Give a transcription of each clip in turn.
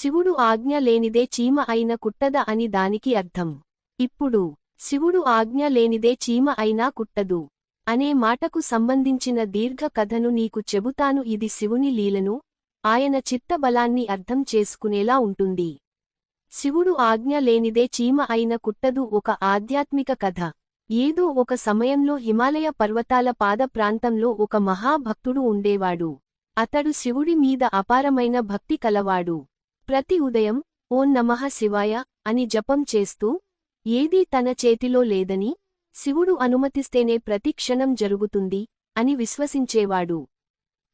శివుడు ఆజ్ఞ లేనిదే చీమ అయిన కుట్టద అని దానికి అర్థం. ఇప్పుడు శివుడు ఆజ్ఞ లేనిదే చీమ అయినా కుట్టదు. అనే మాటకు సంబంధించిన దీర్ఘ కథను నీకు చెబుతాను. ఇది శివుని లీలను ఆయన చిత్తబలాన్ని అర్థం చేసుకునేలా ఉంటుంది. శివుడు ఆజ్ఞ లేనిదే చీమ అయిన కుట్టదు. ఒక ఆధ్యాత్మిక కథ. ఏదో ఒక సమయంలో హిమాలయ పర్వతాల పాద ప్రాంతంలో ఒక మహాభక్తుడు ఉండేవాడు. అతడు శివుడి మీద అపారమైన భక్తి కలవాడు. ప్రతి ఉదయం ఓం నమః శివాయ అని జపం చేస్తూ ఏదీ తన చేతిలో లేదని శివుడు అనుమతిస్తేనే ప్రతి క్షణం జరుగుతుంది అని విశ్వసించేవాడు.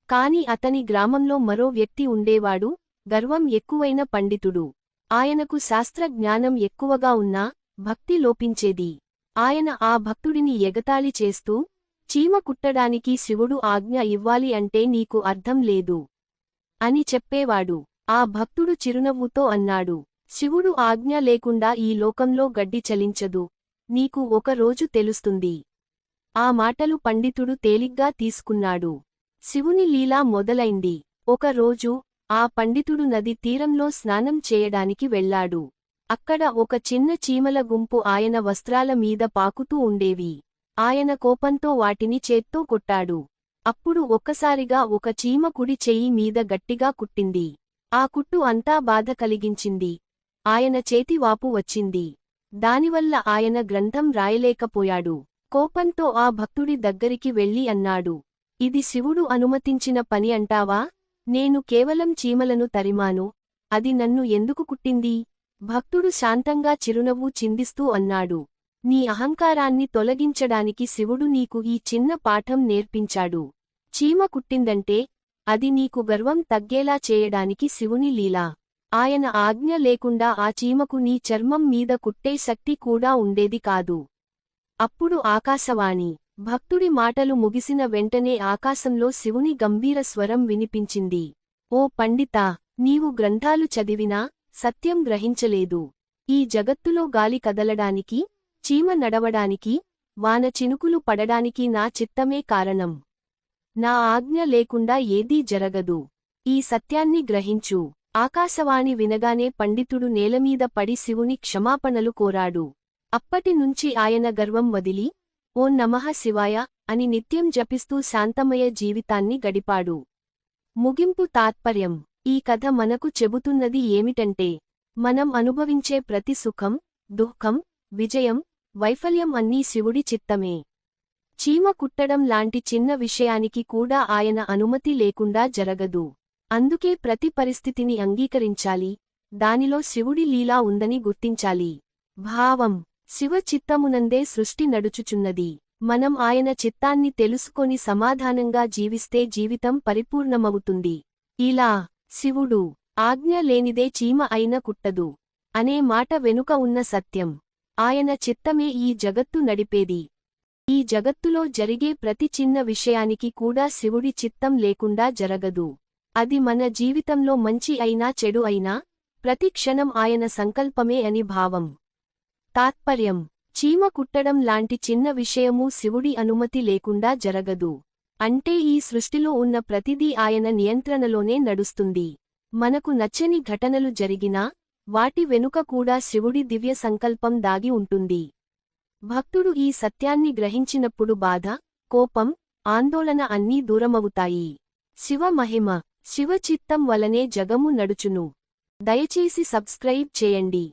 కాని అతని గ్రామంలో మరో వ్యక్తి ఉండేవాడు గర్వం ఎక్కువైన పండితుడు. ఆయనకు శాస్త్ర జ్ఞానం ఎక్కువగా ఉన్నా భక్తి లోపించేది. ఆయన ఆ భక్తుడిని ఎగతాళి చేస్తూ చీమ కుట్టడానికి శివుడు ఆజ్ఞ ఇవ్వాలి అంటే నీకు అర్థం లేదు అని చెప్పేవాడు. ఆ భక్తుడు చిరునవ్వుతో అన్నాడు శివుడు ఆజ్ఞ లేకుండా ఈ లోకంలో గడ్డి చలించదు. నీకు ఒక రోజు తెలుస్తుంది ఆ మాటలు పండితుడు తేలిగ్గా తీసుకున్నాడు. శివుని లీలా మొదలైంది. ఒక రోజు ఆ పండితుడు నది తీరంలో స్నానం చేయడానికి వెళ్ళాడు అక్కడ ఒక చిన్న చీమల గుంపు ఆయన వస్త్రాల మీద పాకుతూ ఉండేవి. ఆయన కోపంతో వాటిని చేత్తో కొట్టాడు. అప్పుడు ఒక్కసారిగా ఒక చీమ కుడి చెయ్యి మీద గట్టిగా కుట్టింది. ఆ కుట్టు అంతా బాధ కలిగించింది. ఆయన చేతివాపు వచ్చింది. దానివల్ల ఆయన గ్రంథం రాయలేకపోయాడు. కోపంతో ఆ భక్తుడి దగ్గరికి వెళ్ళి అన్నాడు. ఇది శివుడు అనుమతించిన పని అంటావా? నేను కేవలం చీమలను తరిమాను. అది నన్ను ఎందుకు కుట్టింది? భక్తుడు శాంతంగా చిరునవ్వు చిందిస్తూ అన్నాడు. నీ అహంకారాన్ని తొలగించడానికి శివుడు నీకు ఈ చిన్న పాఠం నేర్పించాడు. చీమ కుట్టిందంటే అది నీకు గర్వం తగ్గేలా చేయడానికి శివుని లీలా. ఆయన ఆజ్ఞ లేకుండా ఆ చీమకు నీ చర్మం మీద కుట్టే శక్తి కూడా ఉండేది కాదు. అప్పుడు ఆకాశవాణి భక్తుడి మాటలు ముగిసిన వెంటనే ఆకాశంలో శివుని గంభీర స్వరం వినిపించింది. ఓ పండితా నీవు గ్రంథాలు చదివినా సత్యం గ్రహించలేదు. ఈ జగత్తులో గాలి కదలడానికి చీమ నడవడానికి వాన చినుకులు పడడానికి నా చిత్తమే కారణం. నా ఆజ్ఞ లేకుండా ఏదీ జరగదు. ఈ సత్యాన్ని గ్రహించు. ఆకాశవాణి వినగానే పండితుడు నేలమీద పడి శివుని క్షమాపణలు కోరాడు. అప్పటినుంచి ఆయన గర్వం వదిలి ఓ నమః శివాయ అని నిత్యం జపిస్తూ శాంతమయ జీవితాన్ని గడిపాడు. ముగింపు తాత్పర్యం. ఈ కథ మనకు చెబుతున్నది ఏమిటంటే మనం అనుభవించే ప్రతి సుఖం దుఃఖం విజయం వైఫల్యం అన్నీ శివుడి చిత్తమే. చీమ కుట్టడం లాంటి చిన్న విషయానికి కూడా ఆయన అనుమతి లేకుండా జరగదు. అందుకే ప్రతి పరిస్థితిని అంగీకరించాలి. దానిలో శివుడి లీలా ఉందని గుర్తించాలి. భావం శివ చిత్తమునందే సృష్టి నడుచుచున్నది. మనం ఆయన చిత్తాన్ని తెలుసుకొని సమాధానంగా జీవిస్తే జీవితం పరిపూర్ణమవుతుంది. ఇలా శివుడు ఆజ్ఞ లేనిదే చీమ అయిన కుట్టదు. అనే మాట వెనుక ఉన్న సత్యం. ఆయన చిత్తమే ఈ జగత్తు నడిపేది. ఈ జగత్తులో జరిగే ప్రతి చిన్న విషయానికి కూడా శివుడి చిత్తం లేకుండా జరగదు. అది మన జీవితంలో మంచి అయినా చెడు అయినా ప్రతి క్షణం ఆయన సంకల్పమే అని భావం. తాత్పర్యం. చీమ కుట్టడం లాంటి చిన్న విషయమూ శివుడి అనుమతి లేకుండా జరగదు. అంటే ఈ సృష్టిలో ఉన్న ప్రతిదీ ఆయన నియంత్రణలోనే నడుస్తుంది. మనకు నచ్చని ఘటనలు జరిగినా వాటి వెనుక కూడా శివుడి దివ్య సంకల్పం దాగి ఉంటుంది. భక్తుడు ఈ సత్యాన్ని గ్రహించినప్పుడు బాధ కోపం ఆందోళన అన్నీ దూరమవుతాయి. శివ మహిమ శివ చిత్తం వలనే జగము నడుచును. దయచేసి సబ్స్క్రైబ్ చేయండి.